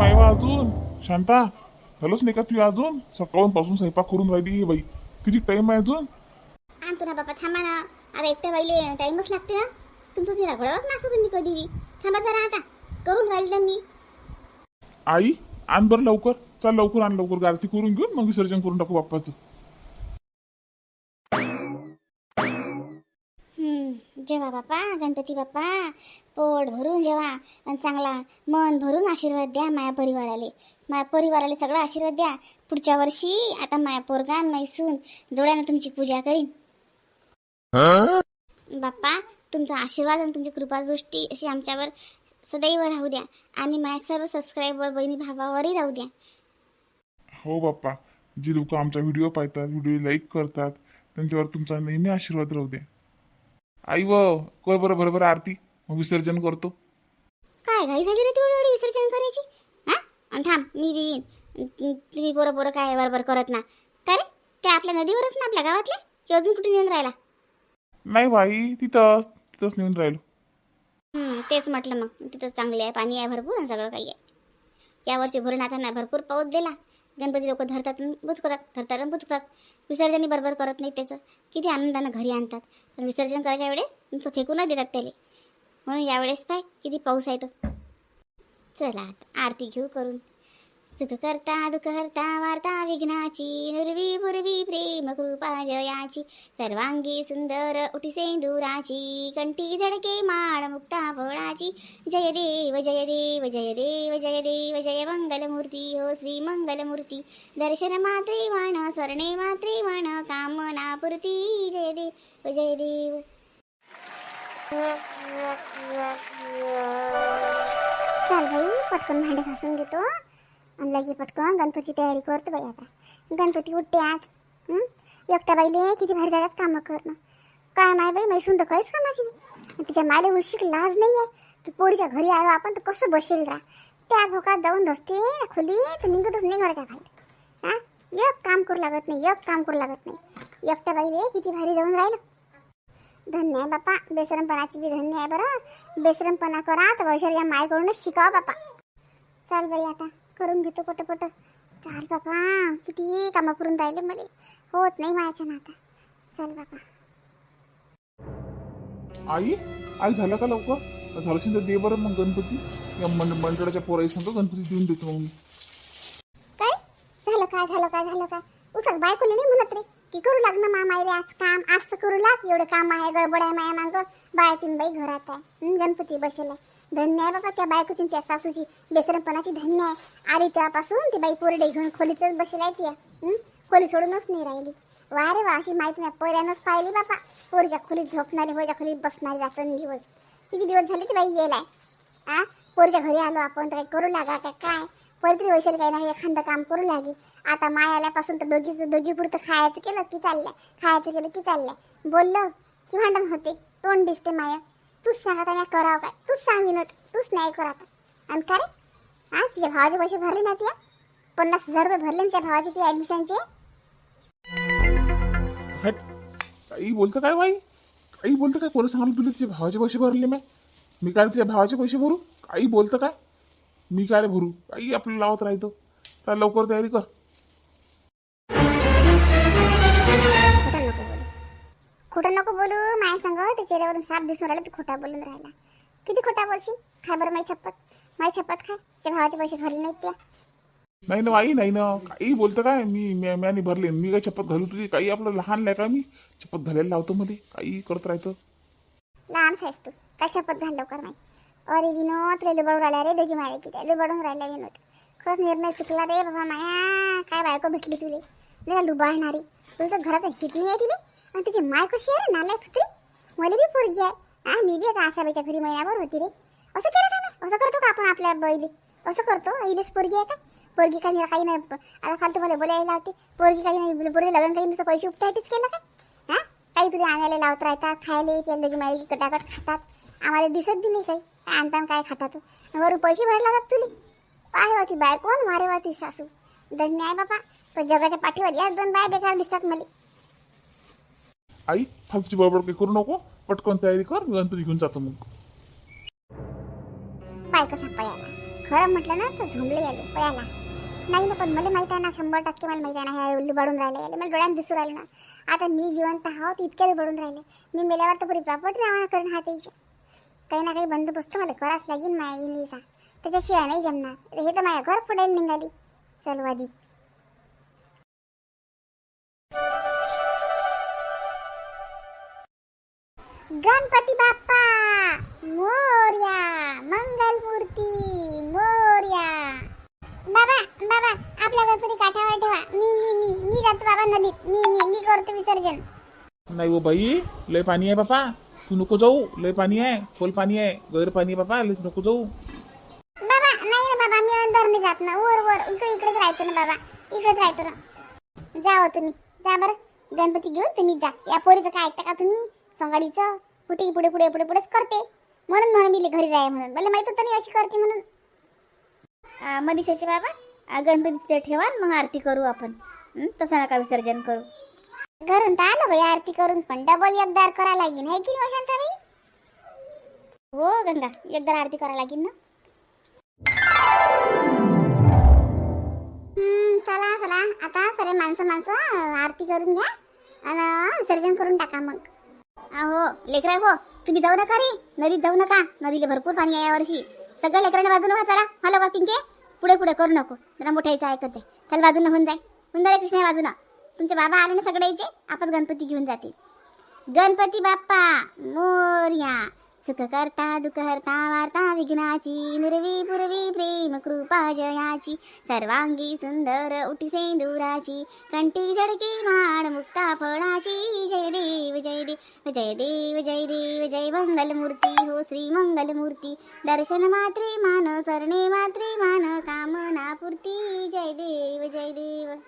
आहे बा अजून? शांता झालंच नाही का तू अजून? सकाळून पासून स्वयंपाक करून राहिली बाई. किती टाइम आहे अजून? आणतो ना बाबा थांबा ना. आता एकट्या बाईले टाईमच लागते ना. तुमचं तिला घोड्यावर नसतं तुम्ही कधी बी. थांबा जरा आता. करून राहिलं मी. आई आण बरं लवकर. चल लवकर आण लवकर. गारती करून घेऊन मग विसर्जन करून टाकू बाप्पाचं. जेवा बाप्पा गणपती बाप्पा पोट भरून जेवा आणि चांगला मन भरून आशीर्वाद द्या माया परिवाराले. माया परिवाराले सगळा आशीर्वाद द्या. पुढच्या वर्षी आता माया पोरगा मैसून जोड्यानं तुमची पूजा करीन. बाप्पा तुमचा आशीर्वाद आणि तुमची कृपादृष्टी अशी आमच्यावर सदैव राहू द्या आणि माझ्या सर्व सबस्क्राईबर बहिणी भावावरही राहू द्या. हो बाप्पा जी लोक आमचा व्हिडिओ पाहतात व्हिडिओ लाईक करतात त्यांच्यावर तुमचा नेहमी आशीर्वाद राहू द्या. आई व कर बरं बरं बरं आरती? मग विसर्जन करतो. काय घाई झाली रे तेवढी एवढी विसर्जन करायची? हा? आणि थांब मी बी येईन. तुम्ही पोरं पोरं काय बरोबर करत ना. का रे? ते आपल्या नदीवरच ना आपल्या गावातले? की अजून कुठे नेऊन राहिला? नाही बाई तिथंच तिथंच नेऊन राहिलो. हं, तेच म्हटलं मग. तिथं चांगले आहे पाणी आहे भरपूर आणि सगळं काही आहे. यावर्षी भरून आता ना भरपूर पाऊस दिला. गणपती लोक धरतात आणि बुचकतात धरतात आणि बुचकतात विसर्जनही बरोबर करत नाहीत त्याचं. किती आनंदानं घरी आणतात. पण विसर्जन करायच्या वेळेस तुमचं फेकून देतात त्याला. म्हणून यावेळेस पाय किती पाऊस आहे तो. चला आता आरती घेऊ करून. सुख करता हरता वार्ता विघ्नाची नुरवी पूर्वी प्रेम कृपा जयाची सर्वांगी सुंदर उठी सेंदुराची कंठी झडके माळ मुक्ता फळाची जय देव जय देव जय देव जय देव जय मंगलमूर्ती हो श्री मंगलमूर्ती. दर्शन मात्रे वण स्वर्णे मात्रे वण कामना पूर्ती. जय देव जय देव. चल भाई पटकन भांडे घासून घेतो. आणि लगे पटकन गणपतीची तयारी करतो बाई आता गणपती उठते आज एकट्या बाईले किती भारी जातात कामं करणं काय माय बाई मैसून तर काहीच कामाची नाही. तिच्या मायले उलशीक लाज नाही आहे. की पोरीच्या घरी आलो आपण तर कसं बसेल रा? त्या भोकात जाऊन धसते खुली तर निघतच नाही घराच्या बाहेर. हा? एक काम करू लागत नाही एक काम करू लागत नाही. एकट्या बाईले किती भारी जाऊन राहिलं. धन्य आहे बापा बेसरमपणाची बी धन्य आहे बरं. बेसरमपणा करा तर वैशाली या मायकडूनच शिकावं बापा. चाल बाई आता. करून घेतो पटपट. चाल बापा किती कामं करून राहिले मला. होत नाही मायाच्या नाता. चाल बापा आई आई झालं का लवकर? झालं असेल तर दे बरं मग गणपती. या मंड मंडळाच्या पोराई सांगतो गणपती देऊन देतो मग काय? झालं काय झालं काय झालं काय उचल बायकोला नाही म्हणत रे. की करू लाग ना मामा रे आज काम आज करू लाग. एवढं काम आहे गडबड आहे माया मागं. बाय तीन बाई घरात आहे. गणपती बसेल आहे. धन्य आहे बाबा त्या बायकोची आणि त्या सासूची. बेसरपणाची धन्य आहे. आली तेव्हापासून ती बाई पोरडे घेऊन खोलीतच बसली आहे ती खोली सोडूनच नाही राहिली. वा रे वा अशी माहिती नाही पहिल्यानंच पाहिली बापा पोरीच्या खोलीत झोपणारी पोरीच्या खोलीत बसणारी रात्र दिवस किती दिवस झाले ती बाई गेलाय? आ? पोरीच्या घरी आलो आपण तर काही करू लागा का काय? परत वैशाली काही नाही एखादं काम करू लागे. आता माय आल्यापासून तर दोघीच दोघी पुरतं खायचं केलं की चाललंय. खायचं केलं की चाललंय. बोललं की भांडण होते. तोंड दिसते माया. तूच सांग आता मी करावं काय? तूच सांग विनोद. तूच नाही कर आता. आणि का रे? हा? तुझ्या भावाचे पैसे भरले ना तुला पन्नास हजार रुपये भरले ना तिच्या भावाचे ती ॲडमिशनचे हट. काही बोलतं काय बाई? काही बोलतं काय? कोणी सांगितलं तुला तुझ्या भावाचे पैसे भरले मी? मी काय तुझ्या भावाचे पैसे भरू? काही बोलतं काय? मी काय रे भरू? काही आपल्याला लावत राहतो. चल लवकर तयारी कर. खोटं नको बोलू माया संग. चेहऱ्यावरून साप दिसून राहिला तू खोटा बोलून राहिला. किती खोटा बोलशील? खाय बरं माई छप्पत. माई छप्पत खाय त्या भावाचे पैसे भरले नाहीत त्या नाही ना बाई नाही ना. काही बोलतं काय? मी म्या- म्याने भरले. मी काय चप्पत घालू तुझी? काही आपलं लहान लाय का मी? चप्पत घालायला लावतो मध्ये काही करत राहतं. लहान आहेस तू. काय शपथ घाल लवकर माई. अरे विनोद रे लुबडून राहिला रे दोघी मारे की लुबडून राहिला विनोद. खरंच निर्णय चुकला रे बाबा माया. काय बायको भेटली तुले? नाही लुबाडणारी. तुझं घरात हिट नाही आहे तिने आणि तुझी माय कशी आहे रे? नालायक होती मला बी पोरगी आहे. हा मी बी आता आशाबाईच्या घरी महिन्याभर होती रे. असं केलं का मी? असं करतो का आपण आपल्या बैली असं करतो? इलेस पोरगी आहे का? पोरगी काही नाही काही नाही. आता फालतू मला बोलायला लावते. पोरगी काही नाही पोरगी लग्न काही नाही तर पैसे उपटायटीच केलं का? हा? काही तुला आणायला लावत राहतात खायला त्या की मारी कटाकट खातात. आम्हाला दिसत बी नाही काही. आणता काय खातात वरून पैसे भरले जातात तुले? पाहे होती बायको कोण मारे होती सासू. धन्य आहे बापा. पण जगाच्या पाठीवर याच दोन बाय बेकार दिसतात मला. आई फालतूची बरोबर काही करू नको. पटकन तयारी कर गणपती घेऊन जातो मग. पाय कसा पायाला खरं म्हटलं ना तर झोंबले आले पयाला हो नाही ना पण मला माहीत आहे ना शंभर टक्के मला माहीत आहे ना ह्या बडून राहिले. याले मला डोळ्यात दिसू राहिले ना. आता मी जिवंत आहोत इतक्या इतके राहिले. मी मेल्यावर तर पुरी प्रॉपर्टी रवाना करून हातायची काही ना काही बंदोबस्त मला करावंच लागेल माया इनीचा त्याच्याशिवाय नाही जमणार. हे तर माझ्या घर पुढे निघाली. चल वादी. गणपती बाप्पा मोर्या मंगल मूर्ती मोर्या. बाबा बाबा आपला गणपती काठावर ठेवा. मी मी मी मी जातो बाबा नदीत. मी मी मी करतो विसर्जन. नाही हो बाई लय पाणी आहे बापा. तू नको जाऊ लय पाणी आहे खोल पाणी आहे गैर पाणी आहे बापा लय नको जाऊ. बाबा नाही ना बाबा मी अंदर नाही जात ना वर वर इकडे इकडेच राहतो ना बाबा. इकडेच राहतो ना. जाओ तुम्ही. जा बरं. गणपती घेऊन तुम्ही जा. या पोरीचं काय ऐकता का तुम्ही? सोंगाडीचं कुठे पुढे पुढे पुढे पुढेच करते. म्हणून म्हणून मी घरी जाय म्हणून. मला माहीत होतं नाही अशी करते म्हणून. मनीषाचे बाबा गणपती तिथे ठेवा मग आरती करू आपण. तसं नका विसर्जन करू. घरून तर आलो बाई आरती करून पण डबल एकदार करा लागेल है की नाही शांताबाई हो गंगा एकदार आरती करा लागेल ना. चला चला. आता सगळे माणसं माणसं आरती करून घ्या. आणि विसर्जन करून टाका मग. अहो लेकराय हो. तुम्ही जाऊ नका रे. नदीत जाऊ नका. नदीला भरपूर पाणी आहे यावर्षी सगळ्या लेकरांना बाजूने व्हा हो चला. हॅलो का. पिंके पुढे पुढे करू नको. जरा मोठ्याचं ऐकत जाय. चल बाजूनं होऊन जाय. होऊन जाय कृष्णा बाजूनं. तुमचे बाबा आले ना सगळे आपच गणपती घेऊन जातील. गणपती बाप्पा मोर्या. सुख करता दुःख हरता वार्ता विघ्नाची निर्वी पूर्वी प्रेम कृपा जयाची. सर्वांगी सुंदर उठी सेंदुराची. कंठी झडकी माण मुक्ता फळाची. जय देव जय देव जय देव जय देव जय मंगलमूर्ती हो श्री मंगलमूर्ती. दर्शन मात्रे मान सरणे मात्रे मान कामना पूर्ती. जय देव जय देव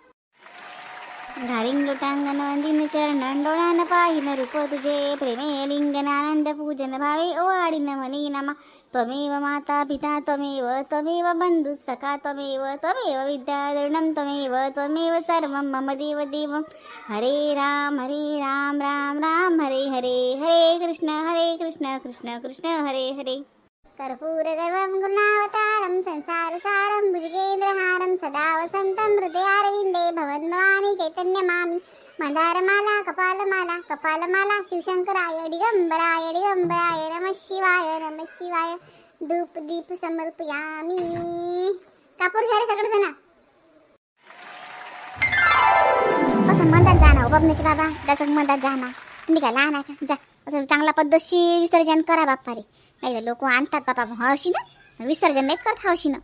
घालिंग लोटांगण वंदिन चरण डोळ्यान पाहिन रूप तुझे प्रेमे लिंगन आनंद पूजन भावे ओवाडिन मनी नमा त्वमेव माता पिता त्वमेव त्वमेव बंधु सखा त्वमेव त्वमेव विद्याधरणं त्वमेव त्वमेव सर्वं मम देव देवं हरे राम हरे राम राम राम हरे हरे हरे कृष्ण हरे कृष्ण कृष्ण कृष्ण हरे हरे कर्पूरगर्वं गुणावतारं संसारसारं भुजगेन्द्रहारं सदा वसन्तं हृदयारविन्दे भवन्भवानी चैतन्यमामि मदारमाला कपालमाला कपालमाला शिवशङ्कराय डिगम्बराय डिगम्बराय नमः शिवाय नमः शिवाय। धूप दीप समर्पयामि। कापूर घ्या रे सगळेजण असं म्हणतात जा ना हो बबनेचे बाबा. तसं म्हणतात जा ना. तुम्ही काय लहान आहे का? जा. असं चांगला पद्धतशीर विसर्जन करा बाप्पा रे नाही लोक आणतात बापा. अशी ना विसर्जन नाही करत हशी ना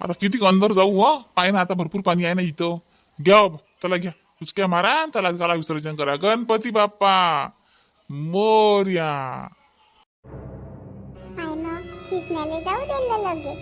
आता किती अंदर जाऊ हो? पाय ना आता भरपूर पाणी आहे ना इथं. घ्या चला घ्या. उचक्या मारा आणि त्याला त्याला विसर्जन करा. गणपती बाप्पा मोर्या. खिसण्याला जाऊ दिलं लगे.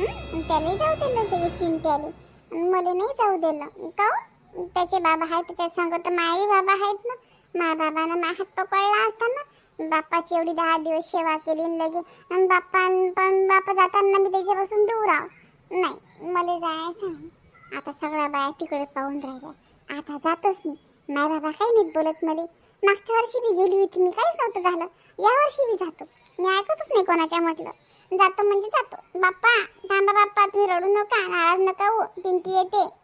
हं? त्याला जाऊ दिलं लगे चिंट्याले आणि मला नाही जाऊ दिलं. काहून त्याचे बाबा आहेत त्याच्या संग तर बाबा आहेत ना. मा बाबानं मा हात पकडला असताना बाप्पाची एवढी दहा दिवस सेवा केली आणि लगे आणि बाप्पा पण बाप्पा जाताना मी त्याच्यापासून दूर आहो. नाही मला जायचं आता सगळ्या बाया तिकडे पाहून राहिल्या. आता जातोच मी. माय बाबा काही नाही बोलत मला. मागच्या वर्षी बी गेली होती मी काहीच नव्हतं झालं. या वर्षी बी जातो. मी ऐकतच नाही कोणाच्या म्हटलं. जातो म्हणजे जातो. बाप्पा थांबा बाप्पा तुम्ही रडू नका नाराज नका हो. पिंकी येते.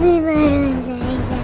Bye-bye.